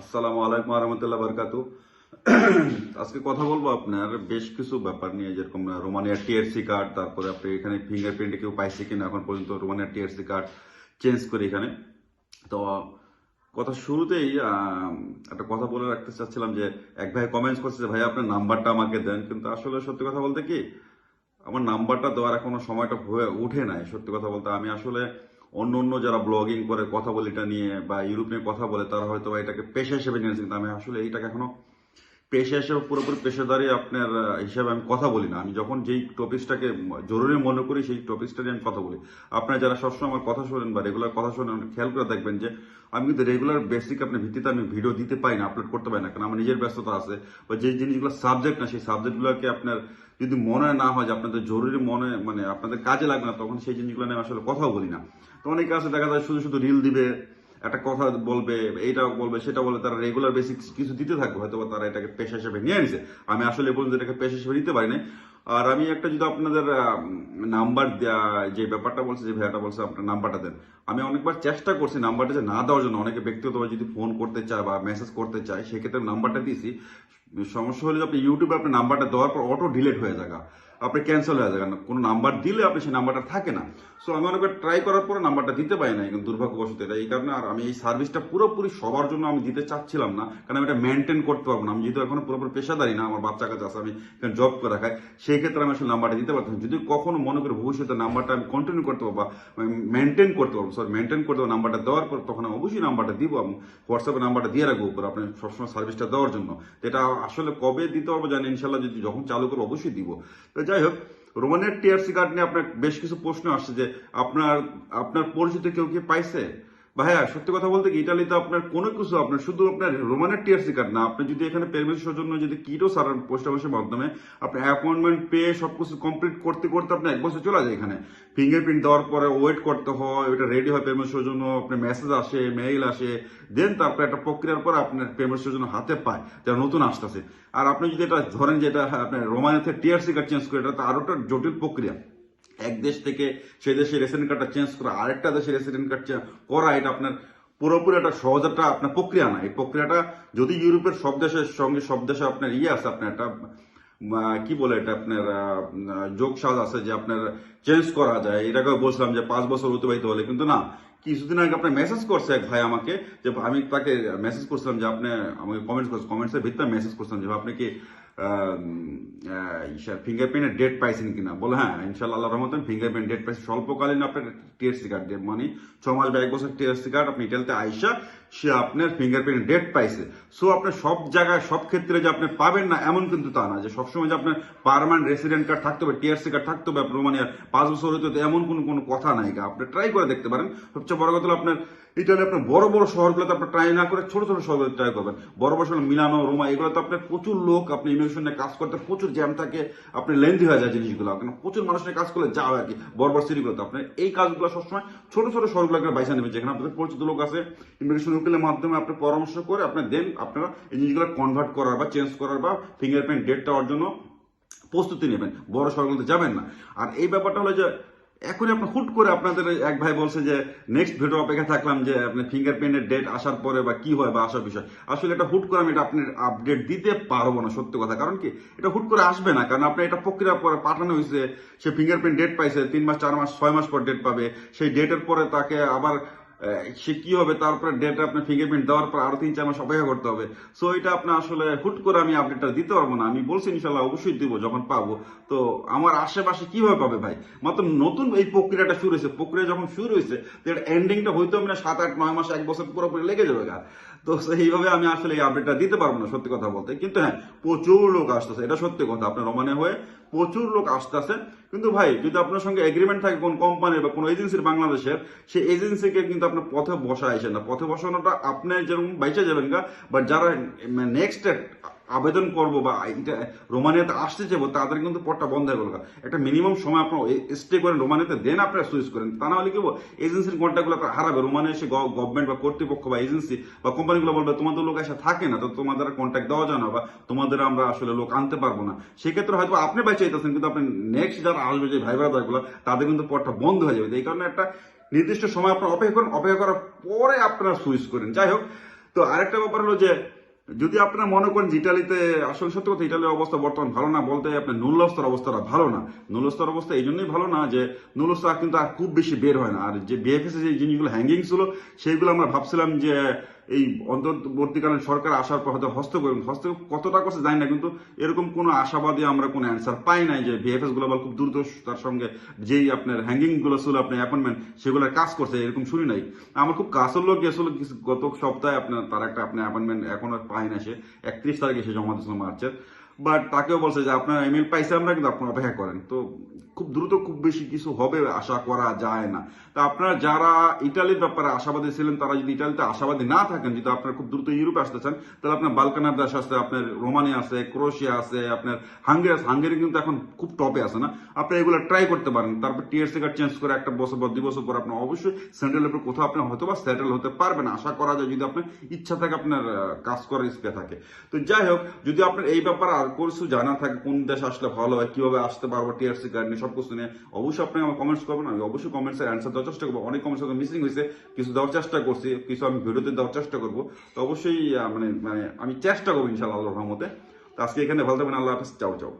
আসসালামু আলাইকুম রহমতুল্লাহ বরকাতু আজকে কথা বলব আপনার বেশ কিছু ব্যাপার নিয়ে, যেরকম রোমানিয়ার টিআরসি কার্ড তারপরে আপনি এখানে ফিঙ্গারপ্রিন্টে কেউ পাইছে কিনা এখন পর্যন্ত রোমানিয়ার টিআরসি কার্ড চেঞ্জ করে এখানে। তো কথা শুরুতেই একটা কথা বলে রাখতে চাচ্ছিলাম যে, এক ভাই কমেন্টস করছে যে, ভাই, আপনার নাম্বারটা আমাকে দেন। কিন্তু আসলে সত্যি কথা বলতে কি, আমার নাম্বারটা দেওয়ার এখনও সময়টা হয়ে উঠে নাই। সত্যি কথা বলতে আমি আসলে অন্য অন্য যারা ব্লগিং করে কথা বলে এটা নিয়ে বা ইউরোপ নিয়ে কথা বলে, তারা হয়তো এটাকে পেশা হিসেবে নিয়েছে কিন্তু আমি আসলে এইটাকে এখনও পেশা হিসেবে পুরোপুরি পেশাদারি আপনার হিসাবে আমি কথা বলি না। আমি যখন যেই টপিকসটাকে জরুরি মনে করি, সেই টপিকসটা নিয়ে আমি কথা বলি। আপনারা যারা সবসময় আমার কথা শোনেন বা রেগুলার কথা শোনেন, খেয়াল করে দেখবেন যে, আমি কিন্তু রেগুলার বেসিক আপনার ভিত্তিতে আমি ভিডিও দিতে পারি না আপলোড করতে পারি না। কারণ আমার নিজের ব্যস্ততা আছে বা যে জিনিসগুলো সাবজেক্ট না, সেই সাবজেক্টগুলোকে আপনার যদি মনে না হয় যে আপনাদের জরুরি মনে মানে আপনাদের কাজে লাগবে না, তখন সেই জিনিসগুলো নিয়ে আসলে কথাও বলি না। তো অনেকে আছে, দেখা যায় শুধু শুধু রিল দিবে, একটা কথা বলবে এইটা বলবে সেটা বলবে, তারা রেগুলার বেসিক কিছু দিতে থাকবে হয়তো তারা এটাকে পেশা হিসেবে নিয়ে নিছে। আমি আসলে পর্যন্ত এটাকে পেশা হিসেবে নিতে পারি না আর আমি একটা যদি আপনাদের নাম্বার যে ব্যাপারটা বলছে, যে ভাইয়াটা বলছে, আপনার নাম্বারটা দেন। আমি অনেকবার চেষ্টা করছি নাম্বারটা যে না দেওয়ার জন্য, অনেকে ব্যক্তিগতভাবে যদি ফোন করতে চায় বা মেসেজ করতে চায়, সেক্ষেত্রে নাম্বারটা দিয়েছি। সমস্যা হলে আপনি ইউটিউবে আপনার নাম্বারটা দেওয়ার পর অটো ডিলেট হয়ে যাবে আপনি ক্যান্সেল হয়ে যাবেন। কোনো নাম্বার দিলে আপনি সেই নাম্বারটা থাকে না। সো আমি অনেকবার ট্রাই করার পরে নাম্বারটা দিতে পারি না কিন্তু দুর্ভাগ্যবশত এটা এই কারণে আর আমি এই সার্ভিসটা পুরোপুরি সবার জন্য আমি দিতে চাচ্ছিলাম না, কারণ আমি এটা মেনটেন করতে পারব না। আমি যেহেতু এখনও পুরোপুরি পেশাদারি না, আমার বাচ্চা কাছে আছে, আমি এখানে জব করে রাখাই, সেই ক্ষেত্রে আমি আসলে নাম্বারটা দিতে পারতাম যদি কখনো মনে করি ভবিষ্যতে নাম্বারটা আমি কন্টিনিউ করতে পারব বা মেনটেন করতে পারব সরি মেনটেন করতে পারব নাম্বারটা দেওয়ার পর, তখন আমি অবশ্যই নাম্বারটা দিব আমি হোয়াটসঅ্যাপে নাম্বারটা দিয়ে রাখব উপর আপনি সবসময় সার্ভিসটা দেওয়ার জন্য। এটা আসলে কবে দিতে পারব জানি ইনশাল্লাহ যদি যখন চালু করব অবশ্যই দিব। তো যাই হোক, রোমানের টিআরসি কার্ড নিয়ে আপনার বেশ কিছু প্রশ্ন আসছে যে আপনার আপনার পরিচিত কেউ কি পাইছে? ভাইয়া, সত্যি কথা বলতে কি ইটালিতে আপনার কোনো কিছু আপনার, শুধু আপনার রোমানের টিআরসি কার্ড না, আপনি যদি এখানে পেরমিটের জন্য যদি কিটো সারান পোস্ট অফিসের মাধ্যমে আপনি অ্যাপয়েন্টমেন্ট পেয়ে সব কিছু কমপ্লিট করতে করতে আপনি এক বছর চলে যায় এখানে। ফিঙ্গারপ্রিন্ট দেওয়ার পরে ওয়েট করতে হয়, ওইটা রেডি হয় পেমেন্টের জন্য আপনার মেসেজ আসে মেইল আসে দেন তারপরে একটা প্রক্রিয়ার পর আপনার পেমেন্টের জন্য হাতে পায় যারা নতুন আসতেছে। আর আপনি যদি এটা ধরেন যে এটা আপনার রোমানিয়াতে টিআরসি কার্ড চেঞ্জ করে, এটা তো আরও একটা জটিল প্রক্রিয়া। এক দেশ থেকে সেই দেশে রেশন কার্ডটা চেঞ্জ করা, আরেকটা দেশে রেশন কার্ড করা, এটা আপনার পুরোপুরি একটা সহজ একটা আপনার প্রক্রিয়া না। এই প্রক্রিয়াটা যদি ইউরোপের সব দেশের সঙ্গে সব দেশে আপনার ইয়ে আছে, আপনার একটা কি বলে এটা আপনার যোগসাজ যোগ সাজ আছে যে আপনার চেঞ্জ করা যায়। এটাকে বলছিলাম যে পাঁচ বছর অতিবাহিত হলে, কিন্তু না। কিছুদিন আগে আপনার মেসেজ করছে এক ভাই আমাকে, যে আমি তাকে মেসেজ করছিলাম যে আপনি আমাকে কমেন্টস করছে কমেন্টসের ভিতরে মেসেজ করছিলাম যে আপনি কি ফিঙ্গারপ্রিন্টের ডেট পাইছেন কিনা? বলে হ্যাঁ ইনশাল্লাহ আল্লাহ রহমত ফিঙ্গারপ্রিন্ট ডেট পাইছি। স্বল্পকালীন আপনার টিএসসি কার্ড মানে ছ মাস বা এক বছর টিএসসি কার্ড আপনি ইটালিতে আইসা, সে আপনার ফিঙ্গারপ্রিন্ট ডেট পাইছে। সো আপনার সব জায়গায়, সব ক্ষেত্রে যে আপনি পাবেন না, এমন কিন্তু তা না যে সবসময় যে আপনার পারমানেন্ট রেসিডেন্ট কার্ড থাকতে হবে টিআরসি কার্ড থাকতে হবে, আপনার রোমানিয়ার পাঁচ বছর হতে এমন কোনো কোনো কথা নাই। আপনি ট্রাই করে দেখতে পারেন। সবচেয়ে বড় কথা হলো আপনার ইটালি আপনার বড় বড় শহরগুলোতে আপনার ট্রাই না করে ছোট ছোট শহরগুলোতে ট্রাই করবেন। বড় বড় শহর মিলানো, রোমা, এগুলোতে আপনার প্রচুর লোক আপনি ইমিগ্রেশনে কাজ করতে, প্রচুর জ্যাম থাকে, আপনি লেন্দি হয়ে যায় জিনিসগুলো। কারণ প্রচুর মানুষ নিয়ে কাজ করলে যাও আর কি, বড় বড় সিটিগুলোতে আপনার এই কাজগুলো সবসময় ছোট ছোট শহরগুলোকে বাইসা নেবেন, যেখানে আপনাদের পরিচিত লোক আছে ইমিগ্রেশন উকিলের মাধ্যমে আপনি পরামর্শ করে আপনি দেন, আপনারা এই জিনিসগুলো কনভার্ট করার বা চেঞ্জ করার বা ফিঙ্গারপ্রিন্ট ডেট দেওয়ার জন্য প্রস্তুতি নেবেন। বড় শহরগুলোতে যাবেন না। আর এই ব্যাপারটা হলো যে এখনই আপনার হুট করে আপনাদের এক ভাই বলছে যে নেক্সট ভিডিও অপেক্ষা থাকলাম যে, আপনি ফিঙ্গারপ্রিন্টের ডেট আসার পরে বা কি হয় বা আসার বিষয়। আসলে এটা হুট করে আমি এটা আপনার আপডেট দিতে পারব না, সত্যি কথা। কারণ কি, এটা হুট করে আসবে না। কারণ আপনি এটা প্রক্রিয়া পরে পাঠানো হয়েছে, সে ফিঙ্গারপ্রিন্ট ডেট পাইছে, তিন মাস, চার মাস, ছয় মাস পর ডেট পাবে। সেই ডেটের পরে তাকে আবার সে কি হবে? তারপরে ডেট আপনার ফিঙ্গারপ্রিন্ট দেওয়ার পর আরও তিন, চার মাস অপেক্ষা করতে হবে। সো এটা আপনার আসলে হুট করে আমি আপডেটটা দিতে পারব না। আমি বলছি ইনশাল্লাহ অবশ্যই দিব যখন পাবো। তো আমার আশেপাশে কীভাবে পাবে ভাই? মাত্র নতুন এই প্রক্রিয়াটা শুরু হয়েছে। প্রক্রিয়া যখন শুরু হয়েছে, তো এটা এন্ডিংটা হবে না সাত, আট, নয় মাস, এক বছর পুরোপুরি লেগে যাবে গা। তো সেইভাবে আমি আসলে এই আপডেটটা দিতে পারব না সত্যি কথা বলতে। কিন্তু হ্যাঁ প্রচুর লোক আসতেছে। এটা সত্যি কথা। আপনার রমানে হয়ে প্রচুর লোক আসতেছে। কিন্তু ভাই, যদি আপনার সঙ্গে এগ্রিমেন্ট থাকে কোন কোম্পানির বা কোন এজেন্সির বাংলাদেশের, সেই এজেন্সিকে কিন্তু আপনার পথে বসা আসেন না। পথে বসানোটা আপনি যেরকম বাইচে যাবেন গা বাট যারা নেক্সট আবেদন করব বা রোমানিয়াতে আসতে যাব তাদের কিন্তু পটটা বন্ধ হয়ে গেল একটা মিনিমাম সময় আপনার স্টে করেন রোমানিয়াতে দেন আপনারা সুইচ করেন। তা না হলে কি এজেন্সির কন্ট্যাক্টগুলো হারাবে। রোমানিয়া এসে গভর্নমেন্ট বা কর্তৃপক্ষ বা এজেন্সি বা কোম্পানিগুলো বলবে, তোমাদের লোক এসে থাকে না, তো তোমাদের কন্ট্যাক্ট দেওয়া যায় না বা তোমাদের আমরা আসলে লোক আনতে পারব না। সেক্ষেত্রে হয়তো আপনি বাঁচিয়ে চাইতেছেন, কিন্তু আপনি নেক্সট যারা আসবে, যে ভাই ব্রাদারগুলো তাদের কিন্তু পটটা বন্ধ হয়ে যাবে। এই কারণে একটা নির্দিষ্ট সময় আপনার অপেক্ষা করেন। অপেক্ষা করার পরে আপনারা সুইচ করেন। যাই হোক, তো আরেকটা ব্যাপার হলো যে যদি আপনারা মনে করেন যে ইটালিতে আসল সত্য কথা, ইটালির অবস্থা বর্তমান ভালো না বলতে আপনার নুলস্তর অবস্থাটা ভালো না। নুলস্তর অবস্থা এই জন্যই ভালো না যে নুলস্তর কিন্তু আর খুব বেশি বের হয় না। আর যে বিএফএস যে জিনিসগুলো হ্যাঙ্গিং ছিল, সেইগুলো আমরা ভাবছিলাম যে এই অন্তর্বর্তীকালীন সরকার আসার পর হয়তো হস্তক্ষেপ হস্তক্ষেপ কতটা করছে জানি না, কিন্তু এরকম কোনো আশাবাদী আমরা কোনো অ্যান্সার পাই নাই যে বিএফএস গ্লোবাল খুব দ্রুত তার সঙ্গে যেই আপনার হ্যাঙ্গিংগুলো ছিল, আপনার অ্যাপয়েন্টমেন্ট সেগুলোর কাজ করছে, এরকম শুনি নাই। আমার খুব কাছের লোক গেছিল গত সপ্তাহে আপনার তার একটা, আপনার অ্যাপয়েন্টমেন্ট এখনও পাই না সে। একত্রিশ তারিখে সে জমা দিয়েছিল মার্চের। বাট তাকেও বলছে যে আপনার ইমেল পাইছে, আমরা কিন্তু আপনার অপেক্ষা করেন। তো খুব দ্রুত খুব বেশি কিছু হবে, আশা করা যায় না। তা আপনারা যারা ইটালির ব্যাপারে আশাবাদী ছিলেন, তারা যদি ইটালিতে আশাবাদী না থাকেন, যদি আপনারা খুব দ্রুত ইউরোপে আসতে চান, তাহলে আপনার বালকানার দেশ আছে, আপনার রোমানিয়া আছে ক্রোয়েশিয়া আছে, আপনার হাঙ্গেরি আছে। হাঙ্গেরি কিন্তু এখন খুব টপে আছে না? আপনি এগুলো ট্রাই করতে পারেন। তারপর টিএসসি কার্ড চেঞ্জ করে একটা বছর বা দুই বছর পর আপনার অবশ্যই সেন্ট্রাল লেভেল কোথাও আপনি হয়তো বা সেটেল হতে পারবেন আশা করা যায় যদি আপনার ইচ্ছা থাকে, আপনার কাজ করার স্পে থাকে। তো যাই হোক, যদি আপনার এই ব্যাপারে আর কিছু জানা থাকে কোন দেশ আসলে ভালো হয়, কীভাবে আসতে পারব টিআরসি কার্ড নিয়ে সব কিছু নিয়ে। অবশ্যই আপনি আমার কমেন্টস করবেন, আমি অবশ্যই কমেন্টসের অ্যান্সার দেওয়ার চেষ্টা করব। অনেক কমেন্টস মিসিং হয়েছে, কিছু দেওয়ার চেষ্টা করছি, কিছু আমি ভিডিওতে দেওয়ার চেষ্টা করব। তো অবশ্যই মানে মানে আমি চেষ্টা করব ইনশাল্লাহ আল্লাহ রহমতে। তো আজকে এখানে ভালো থাকবেন, আল্লাহ হাফিজ চাও চাও